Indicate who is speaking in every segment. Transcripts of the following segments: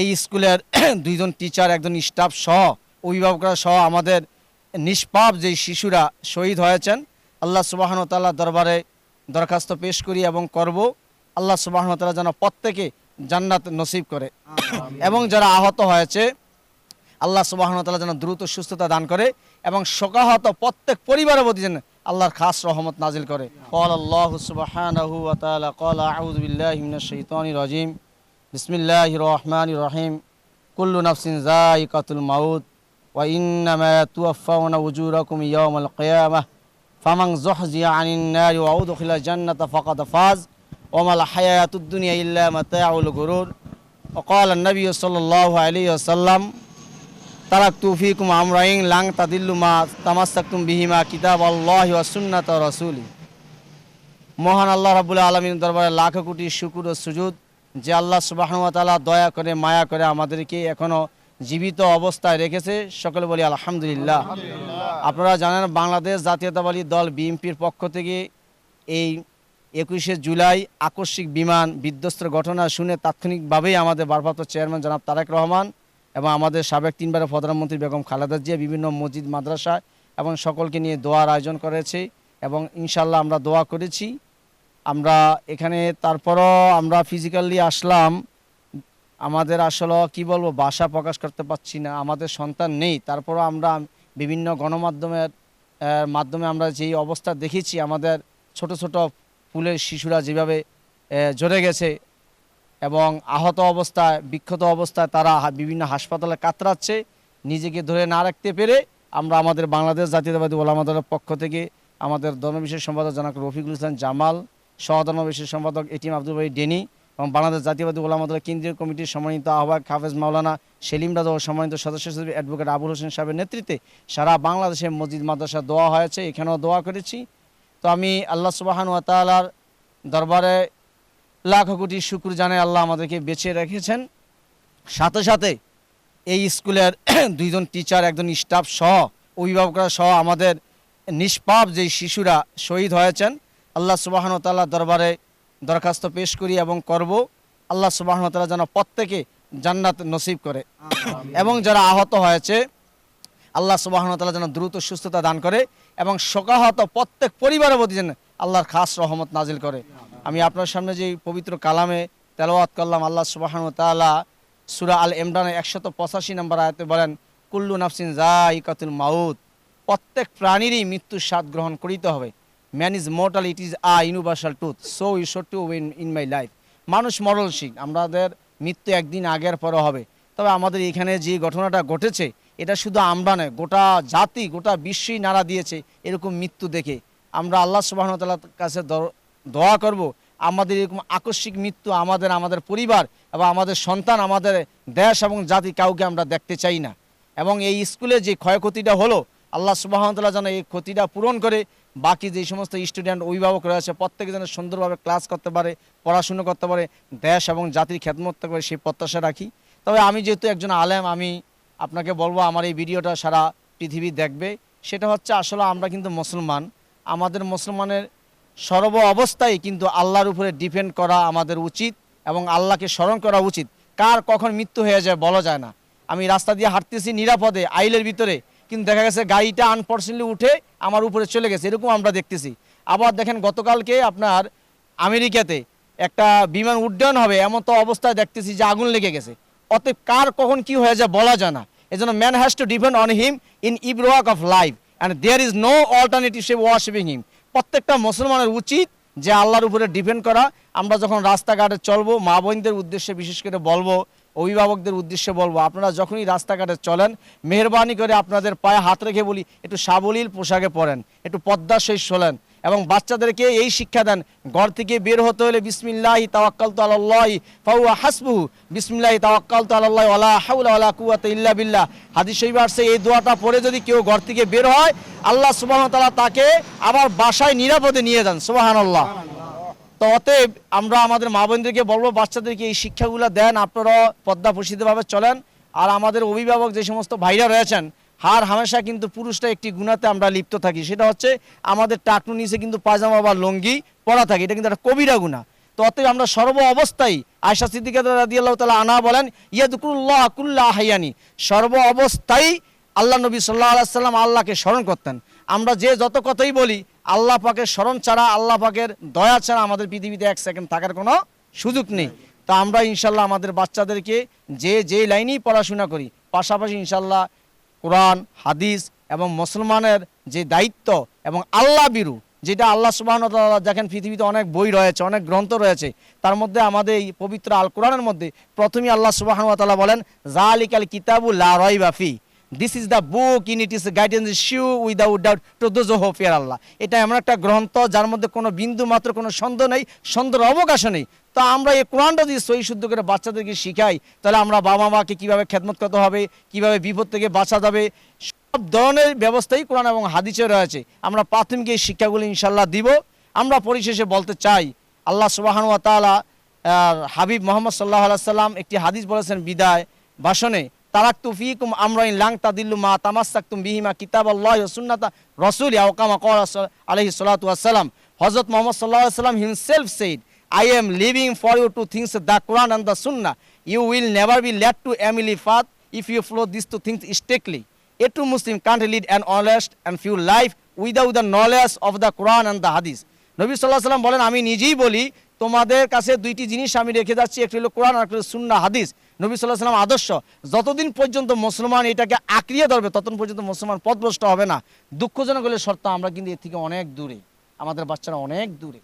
Speaker 1: এই স্কুলের দুইজন টিচার একজন স্টাফ সহ অভিভাবকরা সহ আমাদের নিষ্পাপ যে শিশুরা শহীদ হয়েছেন আল্লাহ সুবাহনতাল্লাহ দরবারে দরখাস্ত পেশ করি এবং করব। আল্লাহ সুবাহনতাল্লাহ যেন প্রত্যেকে জান্নাত নসিব করে। এবং যারা আহত হয়েছে আল্লাহ সুবাহনতাল্লাহ যেন দ্রুত সুস্থতা দান করে এবং শোকাহত প্রত্যেক পরিবারের প্রতি যেন আল্লাহর খাস রহমত নাজিল করে। কল আল্লাহ সুবাহান কল আউদ্দিল্লাহ রাজিম। بالله من الشيطان الرجيم بسم الله الرحمن الرحيم كل نفس ذائقة الموت وإنما توفون أجوركم يوم القيامة فمن زحزح عن النار وأدخل الجنة فقد فاز وما الحياة الدنيا إلا متاع الغرور وقال النبي صلى الله عليه وسلم তারাকতু ফিকুম আমরাইন লাং তাদিল্লু মা তামাসাকুম বিহিমা কিতাব আল্লাহ ওয়া সুন্নাত রাসূলি মহান আল্লাহ রাব্বুল আলামিন দরবারে লাখ কোটি শুকুর ও সুজুদ যে আল্লাহ তাআলা দয়া করে মায়া করে আমাদেরকে এখনও জীবিত অবস্থায় রেখেছে। সকলে বলি আলহামদুলিল্লাহ। আপনারা জানেন বাংলাদেশ জাতীয়তাবাদী দল বিএনপির পক্ষ থেকে এই একুশে জুলাই আকস্মিক বিমান বিধ্বস্তের ঘটনা শুনে তাৎক্ষণিকভাবেই আমাদের ভারপ্রাপ্ত চেয়ারম্যান জনাব তারেক রহমান এবং আমাদের সাবেক তিনবারের প্রধানমন্ত্রী বেগম খালেদা জিয়া বিভিন্ন মসজিদ মাদ্রাসা এবং সকলকে নিয়ে দোয়ার আয়োজন করেছে এবং ইনশাল্লাহ আমরা দোয়া করেছি। আমরা এখানে তারপরও আমরা ফিজিক্যালি আসলাম। আমাদের আসলে কি বলব, বাসা প্রকাশ করতে পারছি না, আমাদের সন্তান নেই। তারপরও আমরা বিভিন্ন গণমাধ্যমের মাধ্যমে আমরা যেই অবস্থা দেখেছি, আমাদের ছোট ছোট ফুলের শিশুরা যেভাবে জ্বরে গেছে এবং আহত অবস্থায়, বিক্ষত অবস্থায় তারা বিভিন্ন হাসপাতালে কাতরাচ্ছে, নিজেকে ধরে না রাখতে পেরে আমরা আমাদের বাংলাদেশ জাতীয়তাবাদী ওলামা দলের পক্ষ থেকে আমাদের ধর্মবিশেষ সম্পাদক জনক রফিকুল ইসলাম জামাল সহধর্মবিশেষ সম্পাদক এটিএম আব্দুল ভাই ডেনি এবং বাংলাদেশ জাতীয়বাদী ওলামা দলের কেন্দ্রীয় কমিটির সম্মানিত আহ্বায়ক হাফেজ মাওলানা সেলিম রাজা ও সম্মানিত সদস্য সচিব অ্যাডভোকেট আবুল হোসেন সাহেবের নেতৃত্বে সারা বাংলাদেশে মসজিদ, মাদ্রাসা দোয়া হয়েছে, এখানেও দোয়া করেছি। তো আমি আল্লাহ সুবাহান ওয়া তাআলার দরবারে লাখ কোটি শুক্র জানাই আল্লাহ আমাদেরকে বেঁচে রেখেছেন। সাথে সাথে এই স্কুলের দুইজন টিচার, একজন স্টাফ সহ, অভিভাবকরা সহ আমাদের নিষ্পাপ যে শিশুরা শহীদ হয়েছেন আল্লাহ সুবাহন তাল্লাহ দরবারে দরখাস্ত পেশ করি এবং করব। আল্লাহ সুবাহন তাল্লাহ যেন প্রত্যেকে জান্নাত নসিব করে এবং যারা আহত হয়েছে আল্লাহ সুবাহন তাল্লাহ যেন দ্রুত সুস্থতা দান করে এবং শোকাহত প্রত্যেক পরিবারের প্রতি যেন আল্লাহর খাস রহমত নাজিল করে। আমি আপনার সামনে যে পবিত্র কালামে তেলাওয়াত করলাম আল্লাহ সুবাহন তাআলা সুরা আল ইমরানের একশত পঁচাশি নম্বর আয়তে বলেন কুল্লু নাফসিন জাইকাতুল মাউদ প্রত্যেক প্রাণীরই মৃত্যুর স্বাদ গ্রহণ করিতে হবে। Man is mortal it is a universal tooth so you should to win in my life মানুষ মরণশীল আমাদের মৃত্যু একদিন আগের পরে হবে। তবে আমাদের এখানে যে ঘটনাটা ঘটেছে, এটা শুধু আমরা নয়, গোটা জাতি, গোটা বিশ্বই নাড়া দিয়েছে এরকম মৃত্যু দেখে। আমরা আল্লাহ সুবাহতাল্লাহ কাছে দোয়া করব, আমাদের এরকম আকস্মিক মৃত্যু আমাদের আমাদের পরিবার এবং আমাদের সন্তান, আমাদের দেশ এবং জাতি কাউকে আমরা দেখতে চাই না। এবং এই স্কুলে যে ক্ষয়ক্ষতিটা হলো, আল্লাহ সুবাহতাল্লাহ যেন এই ক্ষতিটা পূরণ করে বাকি যে সমস্ত স্টুডেন্ট অভিভাবক রয়েছে প্রত্যেকে যেন সুন্দরভাবে ক্লাস করতে পারে, পড়াশুনো করতে পারে, দেশ এবং জাতির করতে পারে সেই প্রত্যাশা রাখি। তবে আমি যেহেতু একজন আলেম, আমি আপনাকে বলব, আমার এই ভিডিওটা সারা পৃথিবী দেখবে। সেটা হচ্ছে আসলে আমরা কিন্তু মুসলমান। আমাদের মুসলমানের সর্ব অবস্থায় কিন্তু আল্লাহর উপরে ডিপেন্ড করা আমাদের উচিত এবং আল্লাহকে স্মরণ করা উচিত। কার কখন মৃত্যু হয়ে যায় বলা যায় না। আমি রাস্তা দিয়ে হাঁটতেছি নিরাপদে, আইলের ভিতরে। কিন্তু দেখা গেছে গাড়িটা আনফর্চুনেটলি উঠে আমার উপরে চলে গেছে, এরকম আমরা দেখতেছি। আবার দেখেন গতকালকে আপনার আমেরিকাতে একটা বিমান উড্ডয়ন হবে, এমন তো অবস্থায় দেখতেছি যে আগুন লেগে গেছে। অতএব কার কখন কি হয়ে যায় বলা যায় না। এজন্য man has to depend on him in every walk of life and there is no alternative say worshipping him প্রত্যেকটা মুসলমানের উচিত যে আল্লাহর উপরে ডিপেন্ড করা। আমরা যখন রাস্তাঘাটে চলবো মা বোনদের উদ্দেশ্যে বিশেষ করে বলব অভিভাবকদের উদ্দেশ্যে বলব, আপনারা যখনই রাস্তাঘাটে চলেন, মেহরবানি করে আপনাদের পায়ে হাত রেখে বলি, একটু সাবলীল পোশাকে পরেন, একটু পদ্মা শেষ হলেন এবং বাচ্চাদেরকে এই শিক্ষা দেন, ঘর থেকে বের হতে হলে বিসমিল্লাহি তাওয়াক্কাল তো আল্লাহ ফাহুয়া হাসবুহু, বিসমিল্লাহি তাওয়াক্কাল তো আল্লাহ ওয়ালা হাওলা ওয়ালা কুওয়াতা ইল্লা বিল্লাহ। হাদিস শরীফে আসছে, এই দোয়াটা পড়ে যদি কেউ ঘর থেকে বের হয়, আল্লাহ সুবহানাহু তাকে আবার বাসায় নিরাপদে নিয়ে যান, সুবহানাল্লাহ। তো অতএব আমরা আমাদের মা বোনদেরকে বলব, বাচ্চাদেরকে এই শিক্ষাগুলো দেন আপনারা পদ্মা প্রসিদ্ধভাবে চলেন। আর আমাদের অভিভাবক যে সমস্ত ভাইরা রয়েছেন, হার হামেশা কিন্তু পুরুষটা একটি গুণাতে আমরা লিপ্ত থাকি। সেটা হচ্ছে আমাদের টাকনু নিচে কিন্তু পায়জামা বা লঙ্গি পরা থাকে, এটা কিন্তু একটা কবিরা গুণা। তো অতএব আমরা সর্ব অবস্থায় আয়সা সিদ্দিকা রাদিয়াল্লাহু তাআলা আনা বলেন, ইয়াদকুরুল্লাহ কুল্লা হাইয়ানি। সর্ব অবস্থায় আল্লাহ নবী সাল্লাহ আলাইসাল্লাম আল্লাহকে স্মরণ করতেন। আমরা যে যত কথাই বলি, আল্লাহ পাকের স্মরণ ছাড়া, আল্লাহ পাকের দয়া ছাড়া আমাদের পৃথিবীতে এক সেকেন্ড থাকার কোনো সুযোগ নেই। তা আমরা ইনশাল্লাহ আমাদের বাচ্চাদেরকে যে যে লাইনেই পড়াশোনা করি, পাশাপাশি ইনশাল্লাহ কোরআন, হাদিস এবং মুসলমানের যে দায়িত্ব এবং আল্লাহ বিরু, যেটা আল্লাহ সুবাহন দেখেন পৃথিবীতে অনেক বই রয়েছে, অনেক গ্রন্থ রয়েছে, তার মধ্যে আমাদের এই পবিত্র আল কোরআনের মধ্যে প্রথমেই আল্লাহ সুবাহন তাআলা বলেন জালিকাল কিতাবু লা রয়বাফি this is the book in it is guidance sure without doubt to those who fear Allah এটা এমন একটা গ্রন্থ যার মধ্যে কোনো বিন্দু মাত্র কোনো সন্দেহ নেই সন্দেহের অবকাশ নেই। তো আমরা এই কোরআনটা যদি সহি শুদ্ধ করে বাচ্চাদেরকে শিখাই তাহলে আমরা বাবা মাকে কীভাবে খেদমত করতে হবে কীভাবে বিপদ থেকে বাঁচা যাবে সব ধরনের ব্যবস্থাই কোরআন এবং হাদিসে রয়েছে। আমরা প্রাথমিক এই শিক্ষাগুলি ইনশাল্লাহ দিব। আমরা পরিশেষে বলতে চাই আল্লাহ সুবাহানু তাআলা আহ, হাবিব মোহাম্মদ সাল্লাহ সাল্লাম একটি হাদিস বলেছেন বিদায় ভাষণে। তারাক তুফিকুম আমরাইন লাং মা তামাসাক্তুম বিহিমা কিতাব আল্লাহ সুন্নাতা রসুল আওকামা কর আলহি সাল্লাতু আসসালাম হজরত মোহাম্মদ সাল্লাহ সাল্লাম himself said I am leaving for you two things the Quran and the Sunnah. You will never be led to Emily path if you follow these two things strictly. A true Muslim can't lead an honest and pure life without the knowledge of the Quran and the Hadith. নবী সাল্লাহ সাল্লাম বলেন আমি নিজেই বলি তোমাদের কাছে দুইটি জিনিস আমি রেখে যাচ্ছি একটি হলো কোরআন আর একটি হলো হাদিস নবী সাল্লাহ সাল্লাম আদর্শ, যতদিন পর্যন্ত মুসলমান এটাকে আঁকড়িয়ে ধরবে, ততদিন পর্যন্ত মুসলমান পথভ্রষ্ট হবে না। দুঃখজনক হলে শর্ত, আমরা কিন্তু এর থেকে অনেক দূরে, আমাদের বাচ্চারা অনেক দূরে।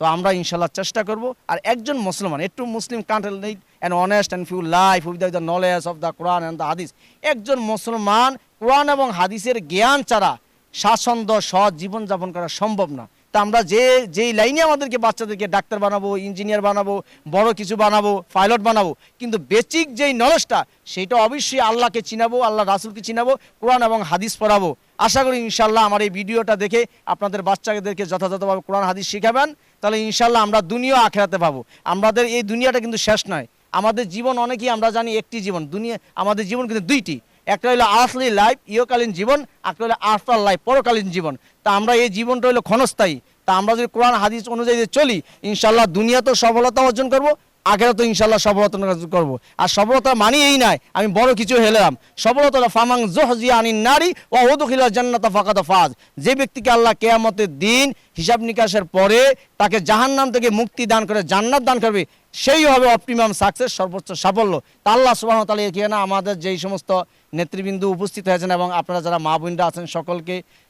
Speaker 1: তো আমরা ইনশাল্লাহ চেষ্টা করব, আর একজন মুসলমান, একটু Muslim country and honest and few life with the knowledge of the Quran and the hadith একজন মুসলমান কোরআন এবং হাদিসের জ্ঞান ছাড়া স্বাচ্ছন্দ্য সৎ জীবনযাপন করা সম্ভব না। তা আমরা যে, যেই লাইনে আমাদেরকে বাচ্চাদেরকে ডাক্তার বানাবো, ইঞ্জিনিয়ার বানাবো, বড় কিছু বানাবো, পাইলট বানাবো, কিন্তু বেসিক যেই নলেজটা সেটা অবশ্যই আল্লাহকে চিনাবো, আল্লাহ রাসুলকে চিনাবো, কোরআন এবং হাদিস পড়াবো। আশা করি ইনশাল্লাহ আমার এই ভিডিওটা দেখে আপনাদের বাচ্চাদেরকে যথাযথভাবে কোরআন, হাদিস শিখাবেন। তাহলে ইনশাল্লাহ আমরা দুনিয়া আখেরাতে পাবো। আমাদের এই দুনিয়াটা কিন্তু শেষ নয়। আমাদের জীবন অনেকেই আমরা জানি একটি জীবন। দুনিয়া, আমাদের জীবন কিন্তু দুইটি। একটা হলো আর্থলি লাইফ ইয়কালীন জীবন, একটা হলো আফটার লাইফ, পরকালীন জীবন। তা আমরা এই জীবনটা হলো ক্ষণস্থায়ী। তা আমরা যদি কোরআন, হাদিস অনুযায়ী চলি ইনশাল্লাহ দুনিয়া তো সফলতা অর্জন করব আখেরা তো ইনশাল্লাহ সফলতা করব। আর সফলতা মানে এই নাই, আমি বড় কিছু হেলাম সফলতা ফামাং জোহজি আনি নারী ও ওদুখিলা জান্নাতা ফাকাত ফাজ। যে ব্যক্তিকে আল্লাহ কেয়ামতের দিন হিসাব নিকাশের পরে তাকে জাহান্নাম থেকে মুক্তি দান করে, জান্নাত দান করবে, সেই হবে অপটিমাম সাকসেস, সর্বোচ্চ সাফল্য। তা আল্লাহ সুবাহ তালা এখানে আমাদের যেই সমস্ত নেতৃবৃন্দ উপস্থিত হয়েছেন এবং আপনারা যারা মা বোনরা আছেন সকলকে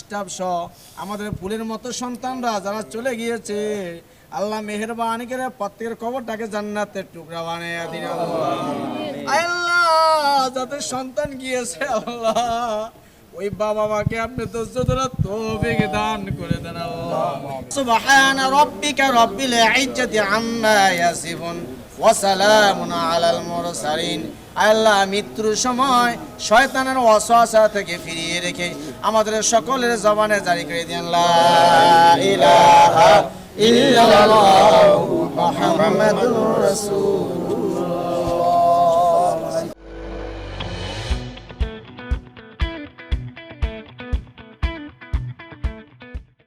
Speaker 1: স্টাফ সহ আমাদের পুলের মতো সন্তানরা যারা চলে গিয়েছে, আল্লাহ মেহেরবানি করে প্রত্যেকের কবরটাকে জান্নাতের টুকরা বানিয়ে দিন, আল্লাহ। যাদের সন্তান গিয়েছে, আল্লাহ। ওই বাবা মাকে আপনি তো যতটা তৌফিক দান করে দেন, আল্লাহ। সুবহান রাব্বিকা রাব্বিল ইজ্জাতি আম্মা ইয়াসিফুন ওয়া সালামুন আলাল মুরসালিন। আল্লাহ মৃত্যুর সময় শয়তানের অসহসা থেকে ফিরিয়ে রেখে আমাদের সকলের জবানে জারি করে দিন ইলাহা ইল্লাল্লাহু মুহাম্মাদুর রাসূল